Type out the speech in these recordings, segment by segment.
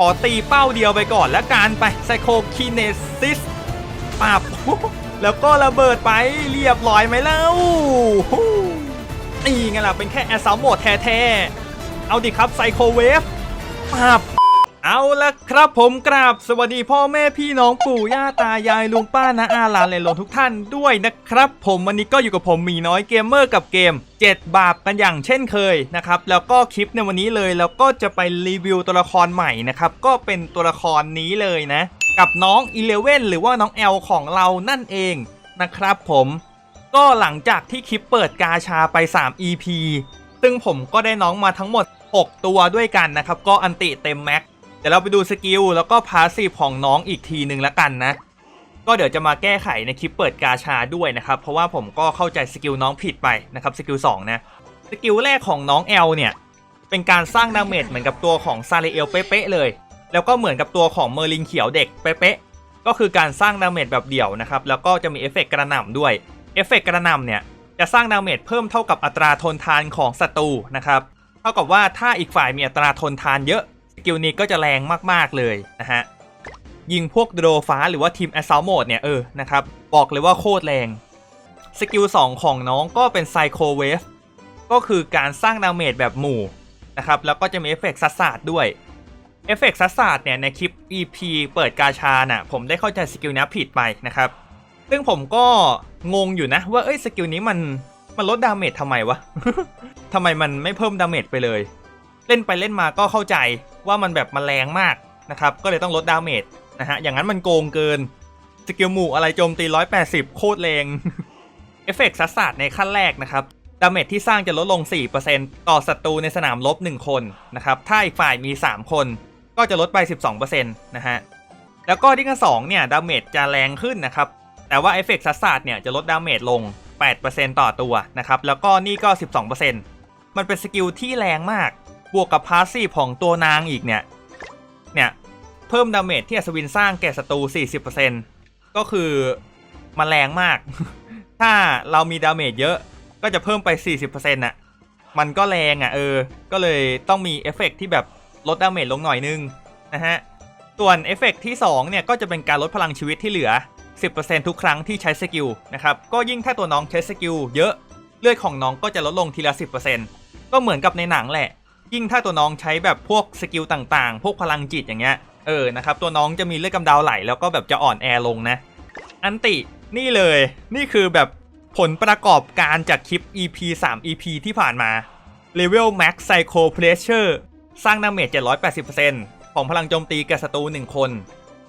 ขอตีเป้าเดียวไปก่อนแล้วการไปไซโคคีเนซิสปับแล้วก็ระเบิดไปเรียบร้อยไหมเล่าฮู้นี่ไงล่ะเป็นแค่แอสซัมโหมดแท้ๆเอาดิครับไซโคเวฟปับ เอาละครับผมกราบสวัสดีพ่อแม่พี่น้องปู่ย่าตายายลุงป้านะอาหลานเลยลงทุกท่านด้วยนะครับ ผมวันนี้ก็อยู่กับผมมีน้อยเกมเมอร์กับเกม 7 บาปกันอย่างเช่นเคยนะครับแล้วก็คลิปในวันนี้เลยแล้วก็จะไปรีวิวตัวละครใหม่นะครับก็เป็นตัวละครนี้เลยนะ กับน้องอีเลเว่นหรือว่าน้องแอลของเรานั่นเองนะครับผมก็หลังจากที่คลิปเปิดกาชาไป 3 EP ซึ่งผมก็ได้น้องมาทั้งหมด 6 ตัวด้วยกันนะครับก็อันติเต็มแม็ก เดี๋ยวเราไปดูสกิลแล้วก็พาสซีฟของน้องอีกทีหนึ่งแล้วกันนะ ก็เดี๋ยวจะมาแก้ไขในคลิปเปิดกาชาด้วยนะครับ เพราะว่าผมก็เข้าใจสกิลน้องผิดไปนะครับสกิล2นะสกิลแรกของน้องแอลเนี่ยเป็นการสร้างดาเมจเหมือนกับตัวของซาเรเอลเป๊ะๆเลย แล้วก็เหมือนกับตัวของเมอร์ลินเขียวเด็กเป๊ะๆก็คือการสร้างดาเมจแบบเดี่ยวนะครับแล้วก็จะมีเอฟเฟกต์กระหน่ำด้วยเอฟเฟกต์กระหน่ำเนี่ยจะสร้างดาเมจเพิ่มเท่ากับอัตราทนทานของศัตรูนะครับเท่ากับว่าถ้าอีกฝ่ายมีอัตราทนทานเยอะ กิลนี้ก็จะแรงมากๆเลยนะฮะยิงพวกโดรฟ้าหรือว่าทีมแอสซ l ลโหมดเนี่ยเออนะครับบอกเลยว่าโคตรแรงสกิล2ของน้องก็เป็นไซโคเวฟก็คือการสร้างดาเมจแบบหมู่นะครับแล้วก็จะมีเอฟเฟกต์ซัดสาดด้วยเอฟเฟกต์ซัดสาดเนี่ยในคลิป EP เปิดกาชาน่ะผมได้เข้าใจสกิลนี้ผิดไปนะครับซึ่งผมก็งงอยู่นะว่าเอ้ยสกิลนี้มันมันลดดาเมจทำไมวะทำไมมันไม่เพิ่มดาเมจไปเลย เล่นไปเล่นมาก็เข้าใจ ว่ามันแบบมันแรงมากนะครับก็เลยต้องลดดาเมจนะฮะอย่างนั้นมันโกงเกินสกิลหมู่อะไรโจมตี 180 โคตรแรงเอฟเฟกต์ซัดสาดในขั้นแรกนะครับดาเมจที่สร้างจะลดลง 4%ต่อศัตรูในสนามลบ 1 คนนะครับถ้าอีกฝ่ายมี 3 คน ก็จะลดไป 12%นะฮะแล้วก็ที่ขั้น2เนี่ยดาเมจจะแรงขึ้นนะครับแต่ว่าเอฟเฟกต์ซัดสาดเนี่ยจะลดดาเมจลง 8%ต่อตัวนะครับแล้วก็นี่ก็ 12%มันเป็นสกิลที่แรงมาก บวกกับพาสซีฟของตัวนางอีกเนี่ย เนี่ย เพิ่มดาเมจที่อัศวินสร้างแก่ศัตรู 40%ก็คือมันแรงมาก ถ้าเรามีดาเมจเยอะก็จะเพิ่มไป 40%น่ะ มันก็แรงอะเออ ก็เลยต้องมีเอฟเฟกต์ที่แบบลดดาเมจลงหน่อยนึงนะฮะ ส่วนเอฟเฟกต์ที่ 2 เนี่ย ก็จะเป็นการลดพลังชีวิตที่เหลือ 10%ทุกครั้งที่ใช้สกิลนะครับ ก็ยิ่งถ้าตัวน้องใช้สกิลเยอะ เลือดของน้องก็จะลดลงทีละ 10%ก็เหมือนกับในหนังแหละ ยิ่งถ้าตัวน้องใช้แบบพวกสกิลต่างๆ พวกพลังจิตอย่างเงี้ย เออ นะครับ ตัวน้องจะมีเลือดกำเดาไหลแล้วก็แบบจะอ่อนแอลงนะ อันติ นี่เลย นี่คือแบบผลประกอบการจากคลิป EP 3 EP ที่ผ่านมา Level Max Psycho Pressure สร้างดาเมจ780%ของพลังโจมตีแก่ศัตรู1คน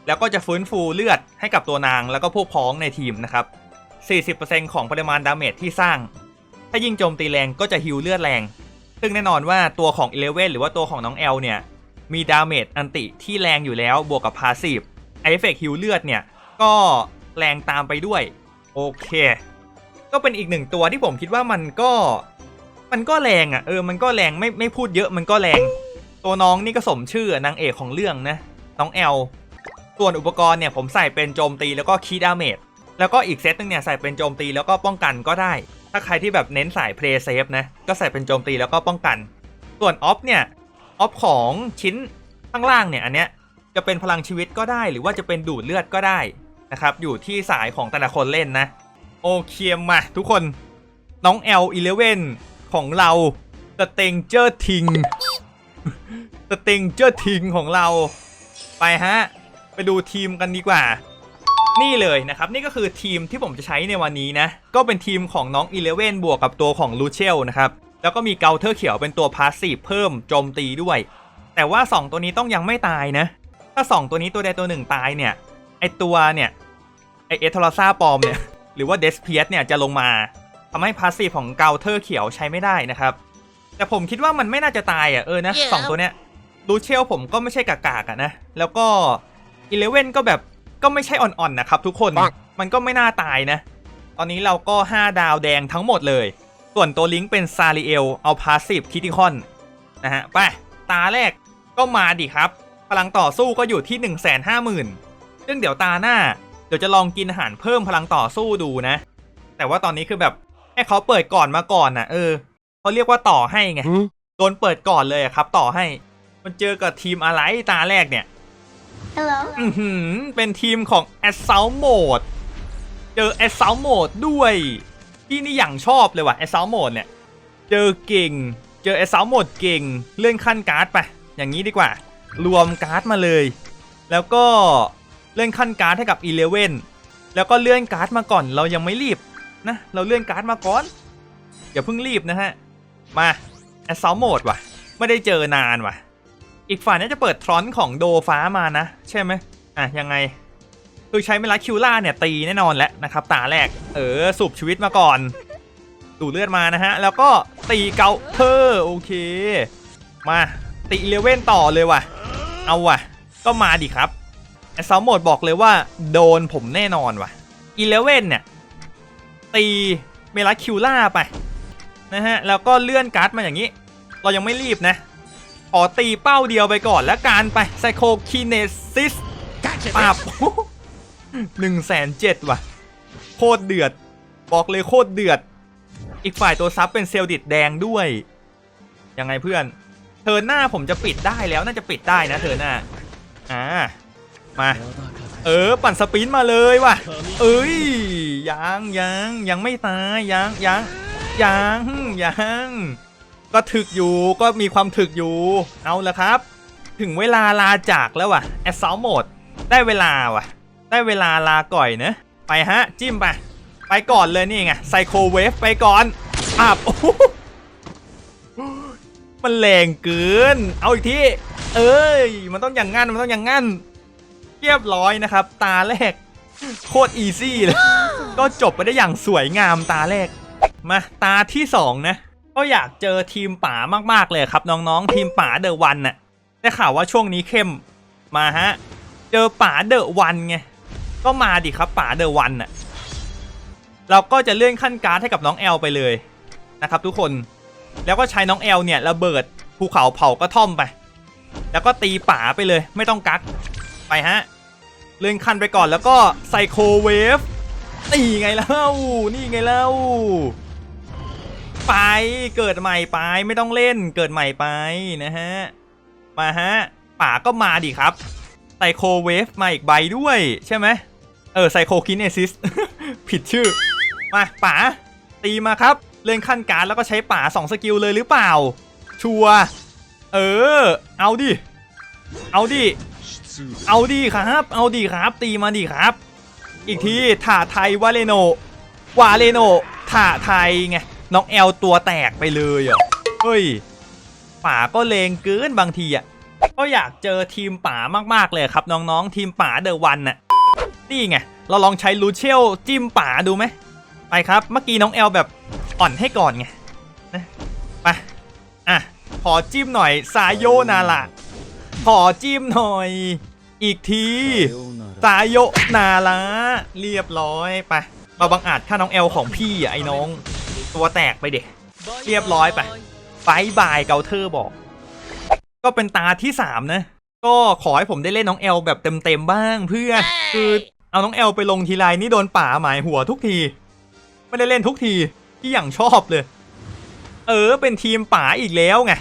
แล้วก็จะฟื้นฟูเลือดให้กับตัวนางแล้วก็พวกพ้องในทีมนะครับ 40%ของปริมาณดาเมจที่สร้าง ถ้ายิ่งโจมตีแรงก็จะฮิวเลือดแรง ซึ่งแน่นอนว่าตัวของ e l e v e หรือว่าตัวของน้องแอลเนี่ย มีดาเมจอันติที่แรงอยู่แล้วบวกกับพาสซีฟไอเฟเฟกฮิวเลือดเนี่ย ก็แรงตามไปด้วย โอเค ก็เป็นอีกหนึ่งตัวที่ผมคิดว่ามันก็ มันก็แรงอะ่ะเออมันก็แรงไม่ไม่พูดเยอะมันก็แรง ตัวน้องนี่ก็สมชื่อนางเอกของเรื่องนะน้องแอลส่วนอุปกรณ์เนี่ยผมใส่เป็นโจมตีแล้วก็คีดาเมจแล้วก็อีกเซตนึงเนี่ยใส่เป็นโจมตีแล้วก็ป้องกันก็ได้ ถ้าใครที่แบบเน้นสายเพลย์เซฟนะ ก็ใส่เป็นโจมตีแล้วก็ป้องกัน ส่วนออฟเนี่ย ออฟของชิ้นข้างล่างเนี่ยอันเนี้ยจะเป็นพลังชีวิตก็ได้ หรือว่าจะเป็นดูดเลือดก็ได้นะครับ อยู่ที่สายของแต่ละคนเล่นนะ โอเคมาทุกคน น้อง L11 ของเราสเตงเจอร์ทิงสเตงเจอร์ทิงของเรา ไปฮะ ไปดูทีมกันดีกว่า นี่เลยนะครับ นี่ก็คือทีมที่ผมจะใช้ในวันนี้นะ ก็เป็นทีมของน้อง Eleven บวกกับตัวของลูเชลนะครับ แล้วก็มีเกาเทอร์เขียวเป็นตัวพาสซีฟเพิ่มโจมตีด้วย แต่ว่า 2 ตัวนี้ต้องยังไม่ตายนะ ถ้า 2 ตัวนี้ตัวใดตัวหนึ่งตายเนี่ย ไอตัวเนี่ย ไอเอทอร์ซาปลอมเนี่ย หรือว่าเดสเพียสเนี่ยจะลงมาทำให้พาสซีฟของเกาเทอร์เขียวใช้ไม่ได้นะครับ แต่ผมคิดว่ามันไม่น่าจะตายอะเออนะสองตัวเนี้ยลูเชลผมก็ไม่ใช่กากๆอะนะ แล้วก็อีเลเว่นก็แบบ ก็ไม่ใช่อ่อนๆนะครับทุกคนปังมันก็ไม่น่าตายนะ ตอนนี้เราก็ 5 ดาวแดงทั้งหมดเลย ส่วนตัวลิงก์เป็นซาริเอล เอาพาสซีฟคิติคอนนะฮะ ไป ตาแรกก็มาดิครับ พลังต่อสู้ก็อยู่ที่ 1 5 0 0 0 0ซึ่งเดี๋ยวตาหน้า เดี๋ยวจะลองกินอาหารเพิ่มพลังต่อสู้ดูนะ แต่ว่าตอนนี้คือแบบให้เขาเปิดก่อนมาก่อนนะเออเขาเรียกว่าต่อให้ไง โดนเปิดก่อนเลยอะครับ ต่อให้ มันเจอกับทีมอะไรตาแรกเนี่ย Hello. อือหือเป็นทีมของ Assault Mode เจอ Assault Mode ด้วยที่นี่อย่างชอบเลยว่ะ Assault Mode เนี่ย เจอเก่ง เจอ Assault Mode เก่ง เลื่อนขั้นการ์ดไป อย่างนี้ดีกว่า รวมการ์ดมาเลย แล้วก็เลื่อนขั้นการ์ดให้กับ Eleven แล้วก็เลื่อนการ์ดมาก่อน เรายังไม่รีบนะ เราเลื่อนการ์ดมาก่อน อย่าเพิ่งรีบนะฮะ มา Assault Mode ว่ะ ไม่ได้เจอนานว่ะ อีกฝ่ายน่าจะเปิดทรอนของโดฟ้ามานะ ใช่ไหมอะยังไง คือใช้เมลัคิวล่าเนี่ยตีแน่นอนแล้วนะครับตาแรก เออสูบชีวิตมาก่อน ดูเลือดมานะฮะ แล้วก็ตีเกาเทอโอเค มาตีเลเว่นต่อเลยว่ะ เอาว่ะ ก็มาดิครับไอซอมโหมดบอกเลยว่าโดนผมแน่นอนว่ะอีเลเว่นเนี่ยตีเมลัคิวล่าไปนะฮะแล้วก็เลื่อนการ์ดมาอย่างนี้ เรายังไม่รีบนะ ขอตีเป้าเดียวไปก่อนแล้วการไปไซโคคีเนซิสปาบหนึ่งแสนเจ็ดว่ะ โคตรเดือด บอกเลยโคตรเดือด อีกฝ่ายตัวซับเป็นเซลล์ดิดแดงด้วย ยังไงเพื่อน เธอหน้าผมจะปิดได้แล้วน่าจะปิดได้นะเธอหน้า อ่า มา เออ ปั่นสปรินต์มาเลยว่ะ เอ้ย ยังยังยังไม่ตายยังยังยังยัง ก็ถึกอยู่ก็มีความถึกอยู่ เอาละครับ ถึงเวลาลาจากแล้วว่ะแอสซ l ลโหมดได้เวลาว่ะ ได้เวลาลาก่อยเนะไปฮะ จิ้มไป ไปก่อนเลยนี่ไงไซโคเวฟไปก่อนอาบมันแรงเกิน เอาอีกทีเอ้ย มันต้องอย่างงั้น มันต้องอย่างงั้นเรียบร้อยนะครับ ตาแรก โคตรอีซี่เลย ก็จบไปได้อย่างสวยงามตาแรก มา ตาที่สองนะ ก็อยากเจอทีมป่ามากๆเลยครับน้องๆทีมป่าเดอะวันน่ะได้ข่าวว่าช่วงนี้เข้มมาฮะเจอป่าเดอะวันไงก็มาดิครับป่าเดอะวันน่ะเราก็จะเลื่อนขั้นการ์ดให้กับน้องแอลไปเลยนะครับทุกคนแล้วก็ใช้น้องแอลเนี่ยระเบิดภูเขาเผากระท่อมไป แล้วก็ตีป่าไปเลยไม่ต้องกักไปฮะเลื่อนขั้นไปก่อนแล้วก็ไซโคเวฟนี่ไงเล่านี่ไงเล่า ไปเกิดใหม่ไปไม่ต้องเล่นเกิดใหม่ไปนะฮะมาฮะป่าก็มาดิครับไซโคเวฟมาอีกใบด้วยใช่ไหมเออไซโคคินเนซิสผิดชื่อ มาป่าตีมาครับ เล่นขั้นการแล้วก็ใช้ป่า2สกิลเลยหรือเปล่า ชัวเออ เอาดิ เอาดิ เอาดีครับ เอาดีครับ ตีมาดีครับ อีกทีถ่าไทยวาเลโนวาเลโนถ่าไทยไง น้องแอลตัวแตกไปเลยอะเฮ้ยป่าก็เลงเกินบางทีอะก็อยากเจอทีมป่ามากๆเลยครับน้องๆทีมป่าเดอะวันน่ะนี่ไงเราลองใช้ลูเชลจิ้มป่าดูไหมไปครับเมื่อกี้น้องแอลแบบอ่อนให้ก่อนไงนะไปอะขอจิ้มหน่อยซาโยนาละขอจิ้มหน่อย อีกทีสายโยนาละเรียบร้อยไปมาบังอาจค่าน้องแอลของพี่อะไอ้น้อง ตัวแตกไปเด็กเรียบร้อยไปบายบายเกาเทอร์บอก ก็เป็นตาที่สามนะ ก็ขอให้ผมได้เล่นน้องแอลแบบเต็มๆบ้างเพื่อนคือเอาน้องแอลไปลงทีไรนี่โดนป่าหมายหัวทุกที ไม่ได้เล่นทุกทีที่อย่างชอบเลย เออเป็นทีมป่าอีกแล้วไง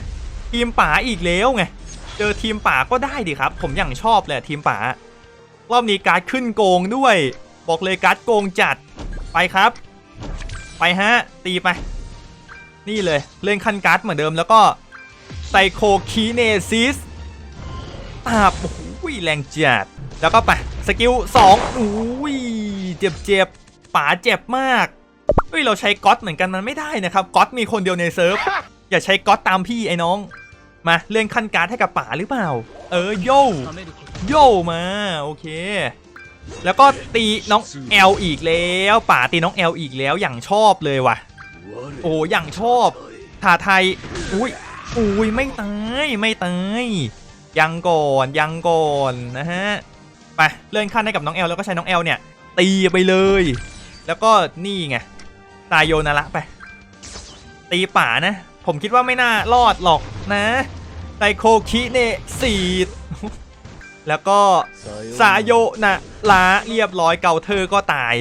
ทีมป่าอีกแล้วไงเจอทีมป่าก็ได้ดิครับ ผมอย่างชอบเลยทีมป่ารอบนี้การ์ดขึ้นโกงด้วย บอกเลยการ์ดโกงจัดไปครับ ไปฮะ ตีไป นี่เลยเล่นขั้นการ์ดเหมือนเดิมแล้วก็ไซโคคีเนซิสตาบโอ้โหแรงจัดแล้วก็ไปสกิล2อุ้ยเจ็บเจ็บป๋าเจ็บมากเฮ้ยเราใช้ก๊อตเหมือนกันมันไม่ได้นะครับก๊อตมีคนเดียวในเซิร์ฟอย่าใช้ก๊อตตามพี่ไอ้น้อง มาเลื่อนขั้นการ์ดให้กับป๋าหรือเปล่า เออโยโย่มาโอเค แล้วก็ตีน้องแอลอีกแล้วป๋าตีน้องแอลอีกแล้วอย่างชอบเลยว่ะ โอ้อย่างชอบถ่าไทยอุ้ยอุ้ยไม่ตายไม่ตายยังก่อนยังก่อนนะฮะไปเลื่อนขั้นให้กับน้องแอลแล้วก็ใช้น้องแอลเนี่ย ตีไปเลย แล้วก็นี่ไงตายโยนาระไป ตีป่านะ ผมคิดว่าไม่น่ารอดหรอกนะไซโคคิเนสีด แล้วก็ซาโยนะลาเรียบร้อยเกาเธอก็ตาย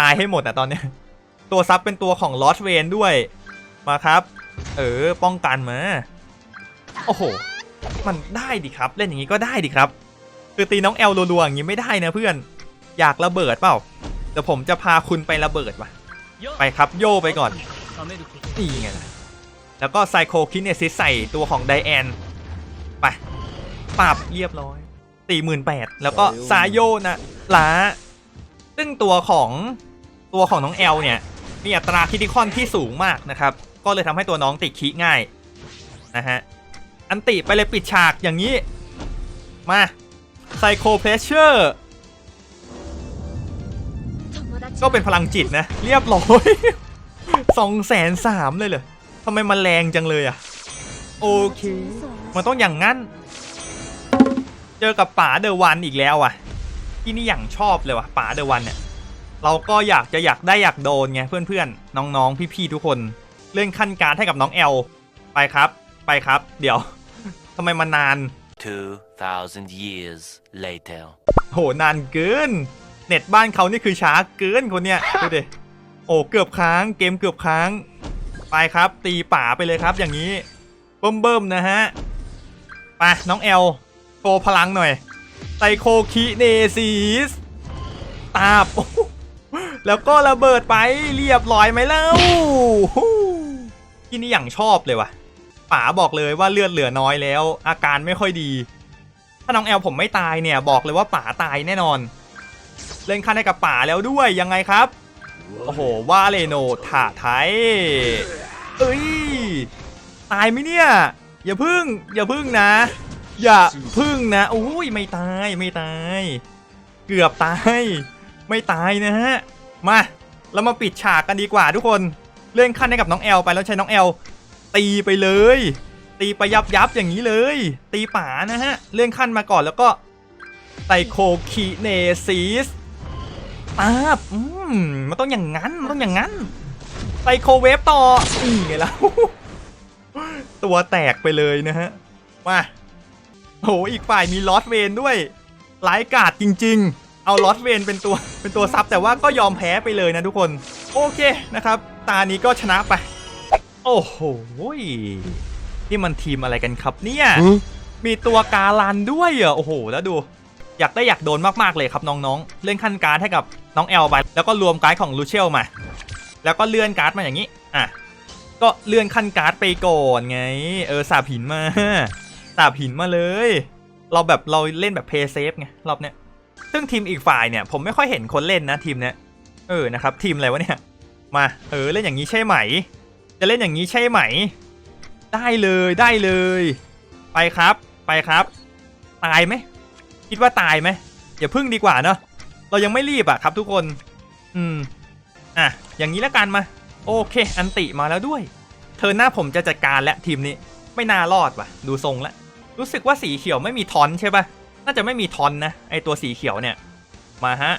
ตายให้หมดอะตอนเนี้ย ตัวซับเป็นตัวของลอสเวนด้วย มาครับ เออ ป้องกันมา โอ้โห มันได้ดิครับ เล่นอย่างนี้ก็ได้ดิครับ คือตีน้องแอลรัวๆอย่างนี้ไม่ได้นะเพื่อน อยากระเบิดเปล่าเดี๋ยวผมจะพาคุณไประเบิดว่ะ ไปครับโยไปก่อน นี่ไงล่ะแล้วก็ไซโคคินเนซิสใส่ตัวของไดแอน ไปปรับเรียบร้อย 48,000แล้วก็ซาโยนะล้า ซึ่งตัวของตัวของน้องแอลเนี่ย มีอัตราคิติคอนที่สูงมากนะครับ ก็เลยทำให้ตัวน้องติดคิง่ายนะฮะอันติไปเลยปิดฉากอย่างนี้ มาไซโคเพรสเชอร์ก็เป็นพลังจิตนะ เรียบร้อยสองแสนสามเลยเหรอทำไมมันแรงจังเลยอะโอเค มันต้องอย่างงั้น เจอกับป๋าเดอะวันอีกแล้วอะ ที่นี่อย่างชอบเลยว่ะป๋าเดอะวันเนี่ย เราก็อยากจะอยากได้อยากโดนไงเพื่อนๆ น้องๆ พี่ๆ ทุกคน เลื่อนขั้นการดให้กับน้องแอล ไปครับ ไปครับ เดี๋ยวทำไมมันนาน 2,000 years later. โหนานเกิน เน็ตบ้านเขานี่คือช้าเกินคนเนี้ยดูดิโอ้เกือบค้างเกมเกือบค้าง ไปครับ ตีป่าไปเลยครับอย่างนี้ เบิ่มเบิ่มๆนะฮะไปน้องแอล โชว์พลังหน่อยไซโคคิเนซิสตาบแล้วก็ระเบิดไปเรียบร้อยไหมเล่าที่นี่อย่างชอบเลยว่ะป๋าบอกเลยว่าเลือดเหลือน้อยแล้ว อาการไม่ค่อยดี ถ้าน้องแอลผมไม่ตายเนี่ยบอกเลยว่าป๋าตายแน่นอน เล่นคันให้กับป๋าแล้วด้วยยังไงครับ โอ้โหว่าเลโนถาไทยเอ้ยตายไหมเนี่ย อย่าพึ่งอย่าพึ่งนะ อย่าพึ่งนะโอ้ยไม่ตายไม่ตาย เกือบตาย ไม่ตายนะฮะ มาเรามาปิดฉากกันดีกว่าทุกคน เลื่อนขั้นให้กับน้องแอลไปแล้วใช้น้องแอลตีไปเลย ตีไปยับยับอย่างนี้เลย ตีป่านะฮะ เลื่อนขั้นมาก่อนแล้วก็ไตโคคีเนซิสตาบอืมมันต้องอย่างนั้นมันต้องอย่างนั้นไซโคเวฟต่อนี่ไงล่ะตัวแตกไปเลยนะฮะ มา โหอีกฝ่ายมีลอสเวนด้วยร้ายกาดจริง ๆ เอาลอสเวนเป็นตัวเป็นตัวซับแต่ว่าก็ยอมแพ้ไปเลยนะทุกคน โอเคนะครับ ตานี้ก็ชนะไป โอ้โหนี่มันทีมอะไรกันครับเนี่ย มีตัวการันด้วยเหรอโอ้โห แล้วดู อยากได้อยากโดนมากๆเลยครับน้องๆ เล่นขั้นการ์ดให้กับน้องแอลไปแล้วก็รวมการ์ดของลูเชลมา แล้วก็เลื่อนการ์ดมาอย่างนี้ อะ ก็เลื่อนขั้นการ์ดไปก่อนไง เออสาบหินมา สาบหินมาเลย เราแบบเราเล่นแบบเพย์เซฟไงรอบเนี้ยซึ่งทีมอีกฝ่ายเนี่ยผมไม่ค่อยเห็นคนเล่นนะทีมเนี้ยเออนะครับทีมอะไรวะเนี่ยมาเออเล่นอย่างนี้ใช่ไหม จะเล่นอย่างนี้ใช่ไหม ได้เลยได้เลย ไปครับไปครับ ตายไหมคิดว่าตายไหมอย่าพึ่งดีกว่าเนาะเรายังไม่รีบอะครับทุกคน อืมอะอย่างนี้แล้วกันมา โอเค อันติมาแล้วด้วย เธอหน้าผมจะจัดการและทีมนี้ไม่น่ารอดว่ะ ดูทรงแล้ว รู้สึกว่าสีเขียวไม่มีทอนใช่ปะน่าจะไม่มีทอนนะไอตัวสีเขียวเนี่ย มาฮะ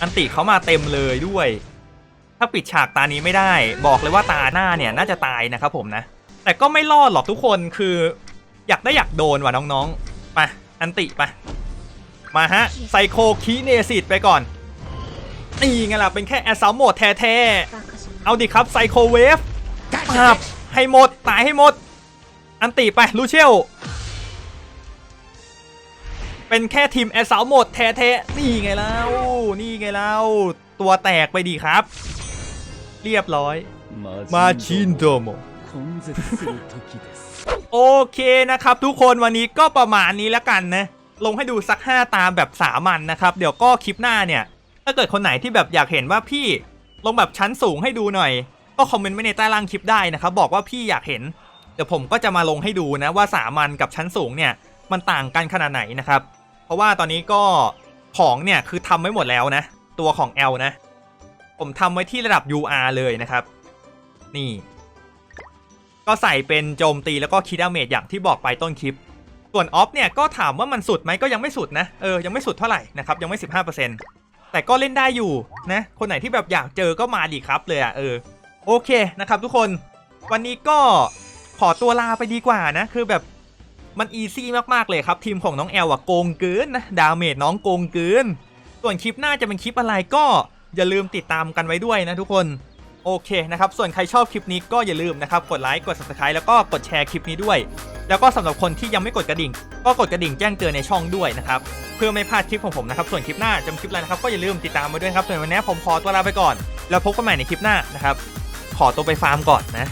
อันติเขามาเต็มเลยด้วย ถ้าปิดฉากตานี้ไม่ได้ บอกเลยว่าตาหน้าเนี่ยน่าจะตายนะครับผมนะ แต่ก็ไม่รอดหรอกทุกคนคือ อยากได้อยากโดนว่ะน้องๆไปอันติไปมาฮะไซโคคีเนซิตไปก่อนนี่ไงล่ะเป็นแค่แอสซัมโหมดแท้ๆเอาดิครับไซโคเวฟปาบให้หมดตายให้หมด อันติไปลูเชล เป็นแค่ทีมแอสซาหมดแท้ๆนี่ไงแล้วนี่ไงแล้วตัวแตกไปดีครับ เรียบร้อยมาชินโดโมโอเคนะครับ ทุกคนวันนี้ก็ประมาณนี้แล้วกันนะ ลงให้ดูสัก 5 ตามแบบสามันนะครับ เดี๋ยวก็คลิปหน้าเนี่ย ถ้าเกิดคนไหนที่แบบอยากเห็นว่าพี่ลงแบบชั้นสูงให้ดูหน่อย ก็คอมเมนต์ไว้ในใต้ล่างคลิปได้นะครับ บอกว่าพี่อยากเห็น เดี๋ยวผมก็จะมาลงให้ดูนะว่าสามันกับชั้นสูงเนี่ยมันต่างกันขนาดไหนนะครับ ราะว่าตอนนี้ก็ของเนี่ยคือทำไว้หมดแล้วนะ ตัวของ L นะ ผมทำไว้ที่ระดับ UR เลยนะครับ นี่ ก็ใส่เป็นโจมตีแล้วก็คิดดาเมจอย่างที่บอกไปต้นคลิป ส่วนออฟเนี่ยก็ถามว่ามันสุดไหมก็ยังไม่สุดนะ เออ ยังไม่สุดเท่าไหร่นะครับ ยังไม่ 15%แต่ก็เล่นได้อยู่นะ คนไหนที่แบบอยากเจอก็มาดีครับเลยอะ่ะเออ โอเคนะครับทุกคน วันนี้ก็ขอตัวลาไปดีกว่านะ คือแบบ มันอีซี่มากๆเลยครับ ทีมของน้องแอลอะโกงเกินนะดาเมจน้องโกงเกิน ส่วนคลิปหน้าจะเป็นคลิปอะไรก็อย่าลืมติดตามกันไว้ด้วยนะทุกคนโอเคนะครับ ส่วนใครชอบคลิปนี้ก็อย่าลืมนะครับ กดไลค์ กด subscribe แล้วก็กดแชร์คลิปนี้ด้วย แล้วก็สำหรับคนที่ยังไม่กดกระดิ่ง ก็กดกระดิ่งแจ้งเตือนในช่องด้วยนะครับ เพื่อไม่พลาดคลิปของผมนะครับ ส่วนคลิปหน้าจำคลิปอะไรนะครับ ก็อย่าลืมติดตามมาด้วยครับ ส่วนวันนี้ผมขอตัวลาไปก่อน แล้วพบกันใหม่ในคลิปหน้านะครับ ขอตัวไปฟาร์มก่อนนะ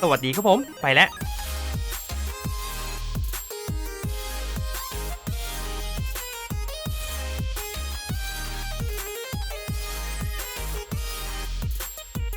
สวัสดีครับผม ไปแล้ว